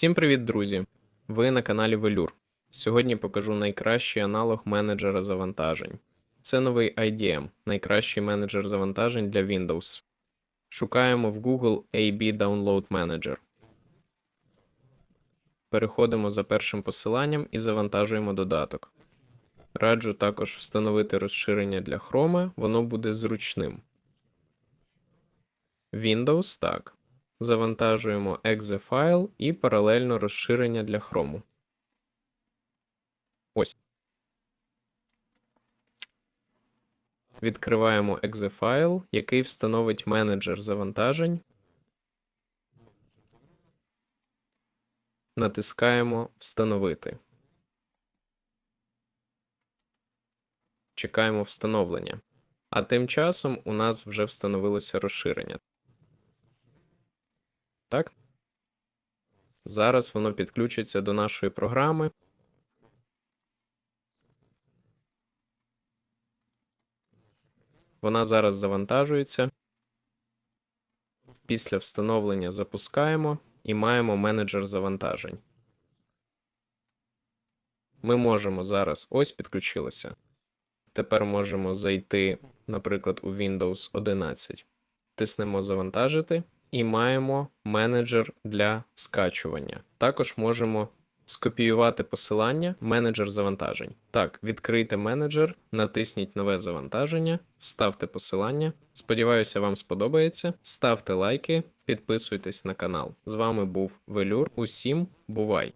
Всім привіт, друзі! Ви на каналі Velour. Сьогодні покажу найкращий аналог менеджера завантажень. Це новий IDM, найкращий менеджер завантажень для Windows. Шукаємо в Google AB Download Manager. Переходимо за першим посиланням і завантажуємо додаток. Раджу також встановити розширення для Chrome, воно буде зручним. Windows так. Завантажуємо exe файл і паралельно розширення для Chrome. Ось. Відкриваємо exe файл, який встановить менеджер завантажень. Натискаємо Встановити. Чекаємо встановлення. А тим часом у нас вже встановилося розширення. Так? Зараз воно підключиться до нашої програми. Вона зараз завантажується. Після встановлення запускаємо і маємо менеджер завантажень. Ми можемо зараз ось підключилося. Тепер можемо зайти, наприклад, у Windows 11. Тиснемо Завантажити і маємо менеджер для скачування. Також можемо скопіювати посилання менеджер завантажень. Так, відкрийте менеджер, натисніть нове завантаження, вставте посилання. Сподіваюся, вам сподобається. Ставте лайки, підписуйтесь на канал. З вами був Велюр. Усім бувай!